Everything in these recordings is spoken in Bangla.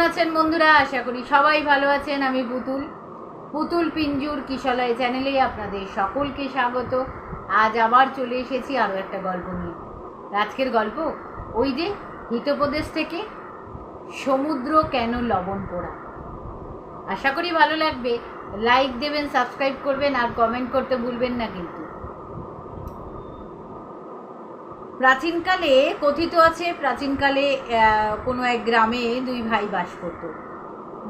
আছেন বন্ধুরা? আশা করি সবাই ভালো আছেন। আমি পুতুল। পুতুল পিঞ্জুর কিশলয় চ্যানেলে আপনাদের সকলকে স্বাগত। আজ আবার চলে এসেছি আরও একটা গল্প নিয়ে। আজকের গল্প, ওই যে হিতপ্রদেশ থেকে সমুদ্র কেন লবণ পোড়া? আশা করি ভালো লাগবে। লাইক দেবেন, সাবস্ক্রাইব করবেন, আর কমেন্ট করতে ভুলবেন না কিন্তু। প্রাচীনকালে, কথিত আছে প্রাচীনকালে কোনো এক গ্রামে দুই ভাই বাস করত।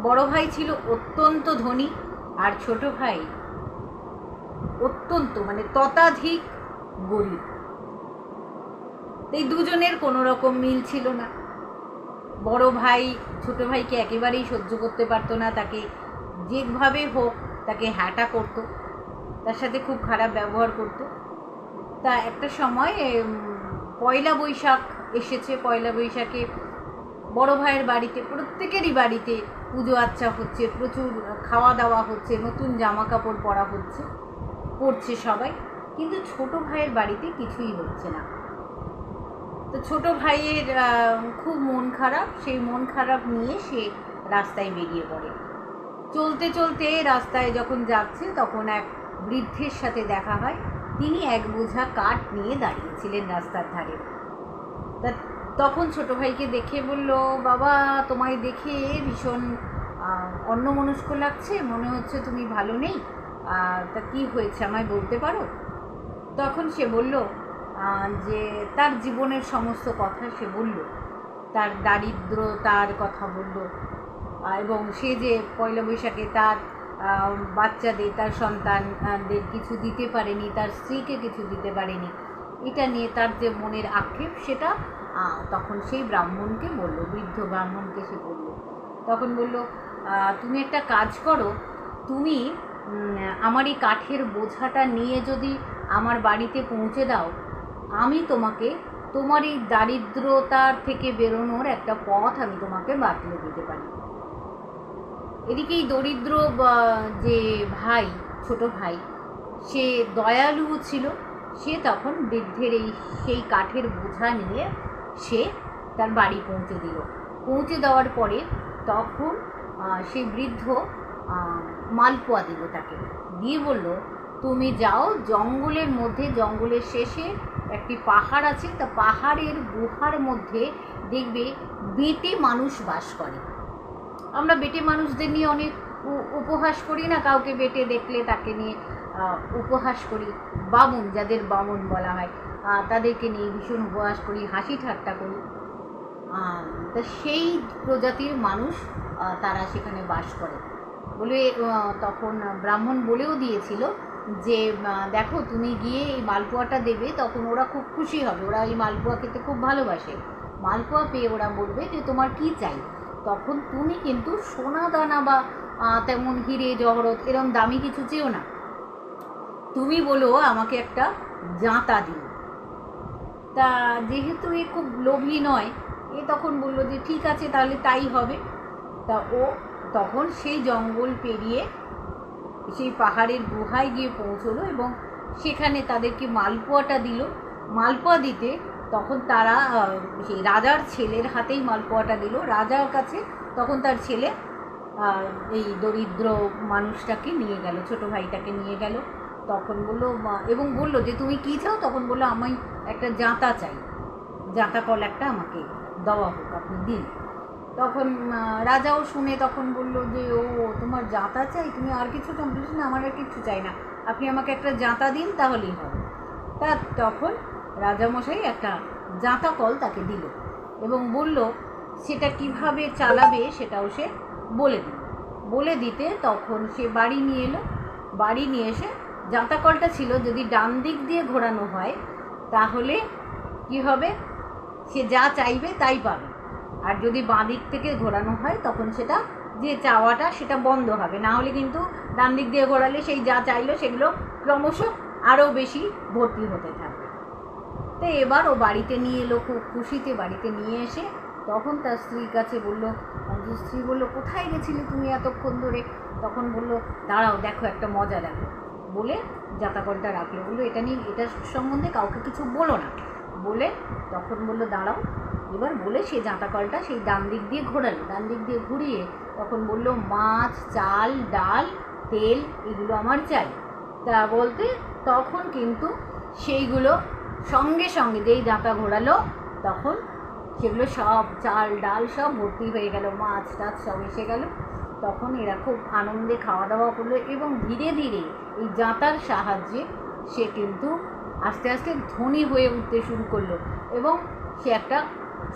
বড় ভাই ছিল অত্যন্ত ধনী আর ছোট ভাই অত্যন্ত মানে ততাধিক গরিব। এই দুজনের কোনো রকম মিল ছিল না। বড় ভাই ছোট ভাইকে একেবারেই সহ্য করতে পারতো না, তাকে যেভাবে হোক তাকে হ্যাটা করতো, তার সাথে খুব খারাপ ব্যবহার করতো। তা একটা সময় পয়লা বৈশাখ এসেছে, পয়লা বৈশাখে বড় ভাইয়ের বাড়িতে, প্রত্যেকেরই বাড়িতে পুজো আচ্চা হচ্ছে, প্রচুর খাওয়া দাওয়া হচ্ছে, নতুন জামা কাপড় পরা হচ্ছে, পরছে সবাই, কিন্তু ছোট ভাইয়ের বাড়িতে কিছুই হচ্ছে না। তো ছোট ভাইয়ের খুব মন খারাপ, সেই মন খারাপ নিয়ে সে রাস্তায় বেরিয়ে পড়ে। চলতে চলতে রাস্তায় যখন যাচ্ছে, তখন এক বৃদ্ধের সাথে দেখা হয়। তিনি এক বোঝা কাঠ নিয়ে দাঁড়িয়েছিলেন রাস্তার ধারে। তা তখন ছোট ভাইকে দেখে বলল, বাবা, তোমায় দেখে ভীষণ অন্যমনস্ক লাগছে, মনে হচ্ছে তুমি ভালো নেই। তা কি হয়েছে আমায় বলতে পারো? তখন সে বলল যে তার জীবনের সমস্ত কথা সে বলল। তার দারিদ্র তার কথা বলল। এবং সে যে পয়লা বৈশাখে তার বাচ্চাদের, তার সন্তানদের কিছু দিতে পারেনি, তার স্ত্রীকে কিছু দিতে পারেনি। এটা নিয়ে তার যে মনের আক্ষেপ, সেটা তখন সেই ব্রাহ্মণকে বলল, বৃদ্ধ ব্রাহ্মণকে সে বলল। তখন বলল তুমি একটা কাজ করো, তুমি আমার এই কাঠের বোঝাটা নিয়ে যদি আমার বাড়িতে পৌঁছে দাও, আমি তোমাকে, তোমার এই দারিদ্রতার থেকে বেরোনোর একটা পথ আমি তোমাকে বাতলে দিতে পারি। এদিকে এই দরিদ্র যে ভাই, ছোট ভাই, সে দয়ালু ছিল, সে তখন বৃদ্ধের এই, সেই কাঠের বোঝা নিয়ে সে তার বাড়ি পৌঁছে দিল। পৌঁছে দেওয়ার পরে তখন সেই বৃদ্ধ মালপোয়া দিল তাকে। দিয়ে বলল, তুমি যাও, জঙ্গলের মধ্যে, জঙ্গলের শেষে একটি পাহাড় আছে, তা পাহাড়ের গুহার মধ্যে দেখবে বেটে মানুষ বাস করে। আমরা বেটে মানুষদের নিয়ে অনেক উপহাস করি না, কাউকে বেটে দেখলে তাকে নিয়ে উপহাস করি। বামুন, যাদের বামুন বলা হয় তাদেরকে নিয়ে ভীষণ উপহাস করি, হাসি ঠাট্টা করি। তা সেই প্রজাতির মানুষ তারা সেখানে বাস করে। বলে তখন ব্রাহ্মণ বলেও দিয়েছিল যে দেখো, তুমি গিয়ে এই মালপোয়াটা দেবে, তখন ওরা খুব খুশি হবে। ওরা এই মালপোয়া খেতে খুব ভালোবাসে। মালপোয়া পেয়ে ওরা বলবে যে, তোমার কি চাই? তখন তুমি কিন্তু সোনা দানা বা তেমন হিরে, জহরত এরম দামি কিছু চেও না। তুমি বলো আমাকে একটা জাঁতা দিও। তা যেহেতু এ খুব লোভী নয়, এ তখন বলল যে, ঠিক আছে, তাহলে তাই হবে। তা ও তখন সেই জঙ্গল পেরিয়ে সেই পাহাড়ের গুহায় গিয়ে পৌঁছলো এবং সেখানে তাদেরকে মালপোয়াটা দিল। মালপোয়া দিতে তখন তারা সেই রাজার ছেলের হাতেই মালপোয়াটা দিল। রাজার কাছে তখন তার ছেলে এই দরিদ্র মানুষটাকে নিয়ে গেল, ছোট ভাইটাকে নিয়ে গেল। তখন বলল এবং বলল যে, তুমি কী চাও? তখন বলল আমি একটা জাঁতা চাই। জাঁতা কল একটা আমাকে দেওয়া হোক, আপনি দিন। তখন রাজাও শুনে তখন বলল যে, ও, তোমার জাঁতা চাই? তুমি আর কিছু বলিস না, আমার আর কিছু চাই না। আপনি আমাকে একটা জাঁতা দিন, তাহলেই হবে। তা তখন রাজামশাই একটা জাঁতা কল তাকে দিল এবং বলল, সেটা কীভাবে চালাবে সেটাও সে বলে দিল। বলে দিতে তখন সে বাড়ি নিয়ে এলো। বাড়ি নিয়ে এসে জাঁতা কলটা ছিল, যদি ডান দিক দিয়ে ঘোরানো হয়, তাহলে কি হবে? সে যা চাইবে তাই পাবে। আর যদি বাঁ দিক থেকে ঘোরানো হয়, তখন সেটা যে চাওয়াটা সেটা বন্ধ হবে। না হলে কিন্তু ডান দিক দিয়ে ঘোরালে সেই যা চাইলো সেগুলো ক্রমশ আরও বেশি ভর্তি হতে থাকবে। তো এবার ও বাড়িতে নিয়ে এলো, খুব খুশিতে বাড়িতে নিয়ে এসে। তখন তার স্ত্রীর কাছে বলল স্ত্রী বলল, কোথায় গেছিলে তুমি এতক্ষণ ধরে? তখন বলল, দাঁড়াও, দেখো একটা মজা দেখো। বলে জাতাকলটা রাখল, বলল, এটা নিয়ে এটার সম্বন্ধে কাউকে কিছু বলো না। বলে তখন বলল, দাঁড়াও। এবার বলে সে জাঁতা কলটা সেই ডান দিক দিয়ে ঘোরালো, ডান দিক দিয়ে ঘুরিয়ে তখন বলল, মাছ, চাল, ডাল, তেল, এগুলো আমার চাই। তা বলতে তখন কিন্তু সেইগুলো সঙ্গে সঙ্গে যেই দাঁতা ঘোরালো, তখন সেগুলো সব চাল, ডাল সব ভর্তি হয়ে গেল, মাছ টাছ সব এসে গেল। তখন এরা খুব আনন্দে খাওয়া দাওয়া করল এবং ধীরে ধীরে এই জাঁতার সাহায্যে সে কিন্তু আস্তে আস্তে ধনী হয়ে উঠতে শুরু করল এবং সে একটা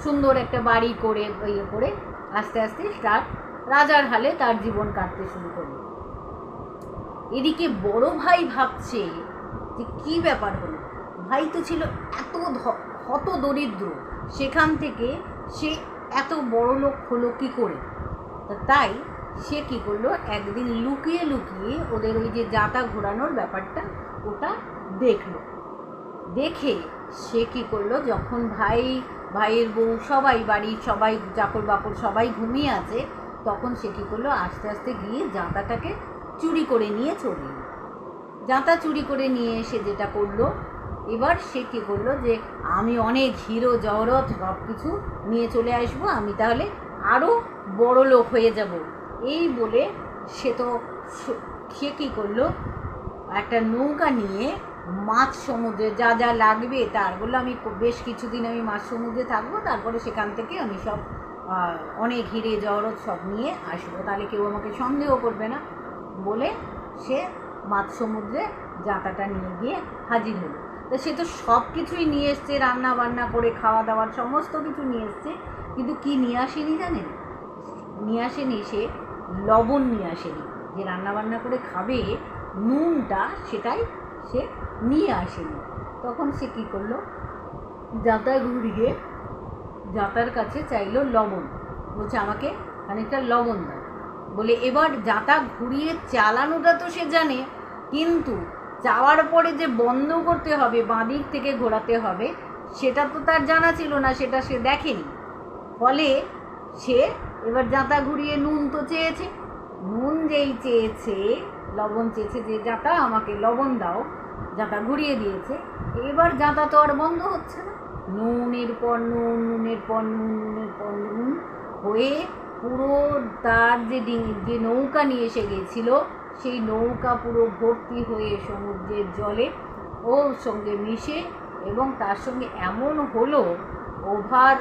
সুন্দর একটা বাড়ি করে ইয়ে করে আস্তে আস্তে তার রাজার হালে তার জীবন কাটতে শুরু করল। এদিকে বড় ভাই ভাবছে যে কি ব্যাপার হলো? ভাই তো ছিল এত হত দরিদ্র। সেখান থেকে সে এত বড় লোক হলো কি করে? তাই সে কি করল? একদিন লুকিয়ে লুকিয়ে ওদের ওই যে জাতা ঘোরানোর ব্যাপারটা ওটা দেখল। দেখে সে কি করল? যখন ভাই, ভাইয়ের বউ সবাই বাড়ির সবাই চাকর বাকর সবাই ঘুমিয়ে আছে, তখন সে কি করল? আস্তে আস্তে গিয়ে জাঁতাটাকে চুরি করে নিয়ে চলে এলো। জাঁতা চুরি করে নিয়ে এসে যেটা করল এবার সে কী করল যে আমি অনেক হিরো জহরত সব কিছু নিয়ে চলে আসব, আমি তাহলে আরও বড় লোক হয়ে যাব। এই বলে সে তো স- কী করল? একটা নৌকা নিয়ে মাছ সমুদ্রে যা যা লাগবে তার বলল, আমি বেশ কিছুদিন আমি মাছ সমুদ্রে থাকব, তারপরে সেখান থেকে আমি সব অনেক হিরে জহরত সব নিয়ে আসব, তাহলে কেউ আমাকে সন্দেহ করবে না বলে সে মাছ সমুদ্রে জাঁতাটা নিয়ে গিয়ে হাজির হলো। তা সে তো সব কিছুই নিয়ে এসছে, রান্না বান্না করে, খাওয়া দাওয়ার সমস্ত কিছু নিয়ে এসছে। কিন্তু কি নিয়ে আসেনি জানেন? নিয়ে আসেনি সে লবণ নিয়ে আসেনি। যে রান্না বান্না করে খাবে, নুনটা সেটাই সে নিয়ে আসেনি। তখন সে কী করল? জাঁতা ঘুরিয়ে জাঁতার কাছে চাইলো লবণ। বলছে, আমাকে খানিকটা লবণ দাও। বলে, এবার জাঁতা ঘুরিয়ে চালানোটা তো সে জানে, কিন্তু যাওয়ার পরে যে বন্ধ করতে হবে, বাঁ দিক থেকে ঘোরাতে হবে, সেটা তো তার জানা ছিল না, সেটা সে দেখেনি। ফলে সে এবার জাঁতা ঘুরিয়ে নুন তো চেয়েছে। নুন যেই চেয়েছে, লবণ চেয়েছে যে জাঁতা আমাকে লবণ দাও জাঁতা ঘুরিয়ে দিয়েছে। এবার জাঁতা তো আর বন্ধ হচ্ছে না। নুনের পর নুন, নুনের পর নুন, নুনের পর নুন হয়ে পুরো তার যে ডিঙি যে নৌকা নিয়ে এসে গিয়েছিল সেই নৌকা পুরো ভর্তি হয়ে সমুদ্রের জলে ওর সঙ্গে মিশে এবং তার সঙ্গে এমন হলো, ওভার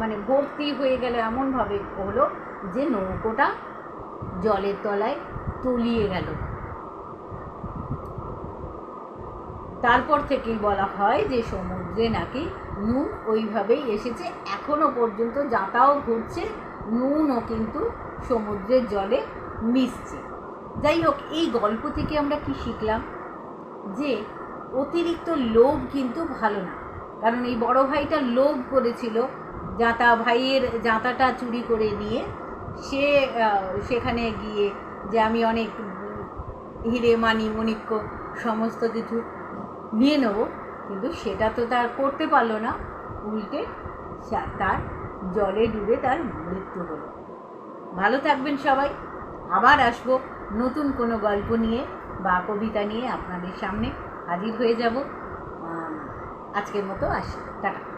মানে ভর্তি হয়ে গেল এমনভাবে হলো যে নৌকোটা জলের তলায় তলিয়ে গেল। তারপর থেকেই বলা হয় যে সমুদ্রে নাকি নুন ওইভাবেই এসেছে, এখনও পর্যন্ত যাতাও ঘুরছে, নুনও কিন্তু সমুদ্রের জলে মিশছে। যাই হোক, এই গল্প থেকে আমরা কি শিখলাম? যে অতিরিক্ত লোভ কিন্তু ভালো না। কারণ এই বড় ভাইটা লোভ করেছিল জাঁতা ভাইয়ের জাঁতাটা চুরি করে নিয়ে। সে সেখানে গিয়ে যে আমি অনেক হিরে, মানি মণিক্য সমস্ত কিছু নিয়ে নেব, কিন্তু সেটা তো তার করতে পারল না। উল্টে তার জলে ডুবে তার মৃত্যু হলো। ভালো থাকবেন সবাই। আবার আসব। নতুন কোনো গল্প নিয়ে বা কবিতা নিয়ে আপনাদের সামনে হাজির হয়ে যাব। আজকের মতো আসি। টাটা।